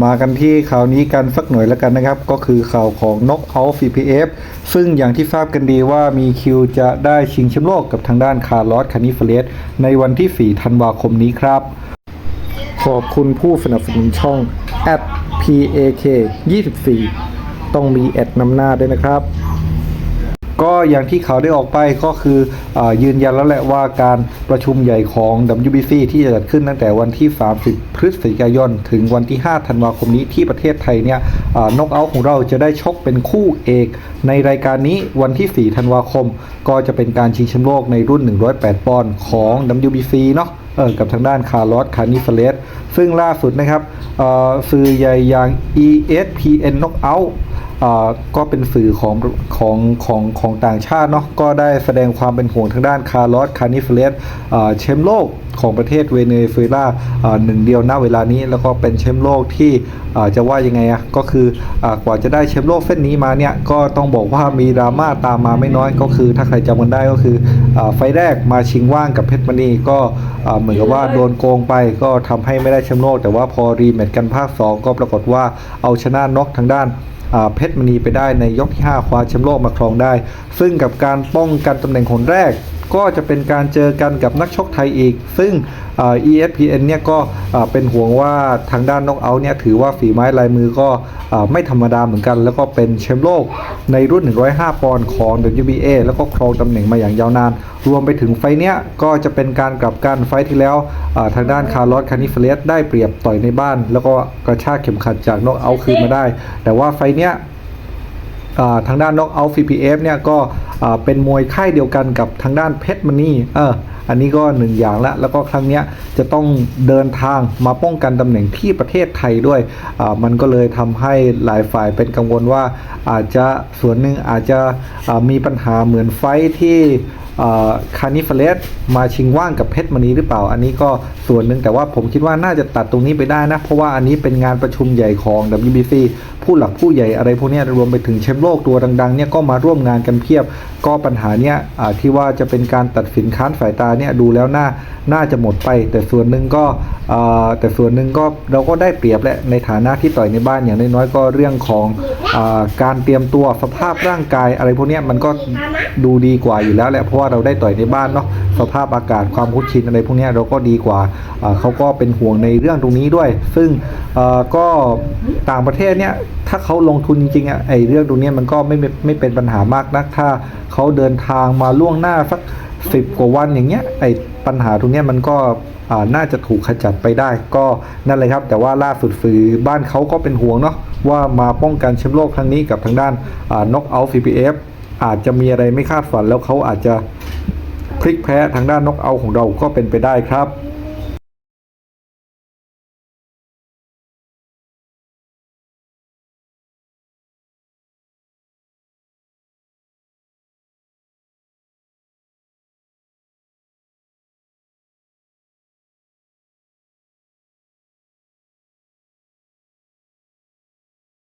มากันที่ข่าวนี้กันสักหน่อยแล้วกันนะครับ ก็คือข่าวของนกเอาฟีพีเอฟซึ่งอย่างที่ทราบกันดีว่ามีคิวจะได้ชิงแชมป์โลกกับทางด้านคาร์ลอสคานิเฟเลสในวันที่ 4 ธันวาคมนี้ครับ ขอบคุณผู้สนับสนุนช่อง @pak 24 ต้องมีแอดนำหน้าด้วยนะครับ ก็อย่างที่ข่าวได้ออกไปก็คืออยืนยันแล้วแหละว่าการประชุมใหญ่ของ WBC ที่จะจัดขึ้นตั้งแต่วันที่ 30 พฤศจิกายน ถึงวันที่ 5 ธันวาคมนี้ที่ประเทศไทยเนี่ยนกเอาของเราจะได้ชกเป็นคู่เอกในรายการนี้วันที่ 4 ธันวาคม ก็จะเป็นการชิงแชมป์โลกในรุ่น 108 ปอนด์ของ WBC เนาะเออกับทางด้านคาร์ลอส คานิเฟเลสซึ่งล่าสุดนะครับสื่อใหญ่อย่าง ESPN Knockout อ่า ก็เป็นสื่อของของของของต่างชาติเนาะก็ได้แสดงความเป็นห่วงทางด้านคาร์ลอสคานิเฟเลสแชมป์โลกของประเทศเวเนซุเอลาอ่าหนึ่งเดียวณเวลานี้แล้วก็เป็นแชมป์โลกที่จะว่ายังไงอะก็คืออกว่าจะได้แชมป์โลกเส้นนี้มาเนี่ยก็ต้องบอกว่ามีดราม่าตามมาไม่น้อยก็คือ ถ้าใครจำกันได้ก็คืออไฟแรกมาชิงว่างกับเพชรมณีก็เหมือนกับว่าโดนโกงไปก็ทำให้ไม่ได้แชมป์โลกแต่ว่าพอรีแมตช์กันภาค 2 ก็ปรากฏว่าเอาชนะน็อกทางด้าน เพชรมณีไปได้ในยกที่ 5 คว้าแชมป์โลกมาครองได้ ซึ่งกับการป้องกันตำแหน่งคนแรก ก็จะเป็นการเจอกันกับนักชกไทยอีก ซึ่ง ESPN เนี่ยก็เป็นห่วงว่าทางด้านน็อกเอาท์เนี่ยถือว่าฝีไม้ลายมือก็ไม่ธรรมดาเหมือนกัน แล้วก็เป็นแชมป์โลกในรุ่น 105 ปอนด์ของ WBA แล้วก็ครองตำแหน่งมาอย่างยาวนาน รวมไปถึงไฟเนี้ยก็จะเป็นการกลับกันไฟที่แล้วทางด้านคาร์ลอสคานิเฟเลสได้เปรียบต่อยในบ้าน แล้วก็กระชากเข็มขัดจากน็อกเอาท์คืนมาได้ แต่ว่าไฟเนี้ยทางด้านน็อกเอาท์ VPF เนี่ยก็ เป็นมวยค่ายเดียวกันกับทางด้านเพชรมณีเอออันนี้ก็หนึ่งอย่างละแล้วก็ครั้งนี้จะต้องเดินทางมาป้องกันตำแหน่งที่ประเทศไทยด้วย มันก็เลยทำให้หลายฝ่ายเป็นกังวลว่าอาจจะส่วนหนึ่งอาจจะมีปัญหาเหมือนไฟที่คานิฟเฟลสมาชิงว่างกับเพชรมณีหรือเปล่า อันนี้ก็ส่วนหนึ่งแต่ว่าผมคิดว่าน่าจะตัดตรงนี้ไปได้นะ เพราะว่าอันนี้เป็นงานประชุมใหญ่ของ WBC ผู้หลักผู้ใหญ่อะไรพวกนี้รวมไปถึงแชมป์โลกตัวดังๆเนี่ยก็มาร่วมงานกันเพียบ ก็ปัญหาเนี้ยที่ว่าจะเป็นการตัดสินค้านสายตาเนี่ยดูแล้วน่าน่าจะหมดไป แต่ส่วนหนึ่งก็แต่ส่วนหนึ่งก็เราก็ได้เปรียบแหละในฐานะที่ต่อยในบ้านอย่างน้อยๆก็เรื่องของอการเตรียมตัวสภาพร่างกาย อะไรพวกเนี้ยมันก็ดูดีกว่าอยู่แล้วแหละเพราะว่าเราได้ต่อยในบ้านเนาะสภาพอากาศความคุ้นชินอะไรพวกเนี้ยเราก็ดีกว่าเขาก็เป็นห่วงในเรื่องตรงนี้ด้วย ซึ่งก็ต่างประเทศเนี่ยถ้าเขาลงทุนจริงๆอะไอเรื่องตรงเนี้ยมันก็ไม่ไม่ไม่เป็นปัญหามากนักถ้าเขาเดินทางมาล่วงหน้าสักสิบกว่าวันอย่างเงี้ยไอปัญหาตรงเนี้ยมันก็อ่าน่าจะถูกขจัดไปได้ก็นั่นเลยครับ แต่ว่าล่าสุดสื่อบ้านเขาก็เป็นห่วงเนาะว่ามาป้องกันแชมป์โลกครั้งนี้กับทางด้านน็อกเอาท์ VPF อาจจะมีอะไรไม่คาดฝันแล้วเขาอาจจะพลิกแพ้ทางด้านน็อกเอาท์ของเราก็เป็นไปได้ครับ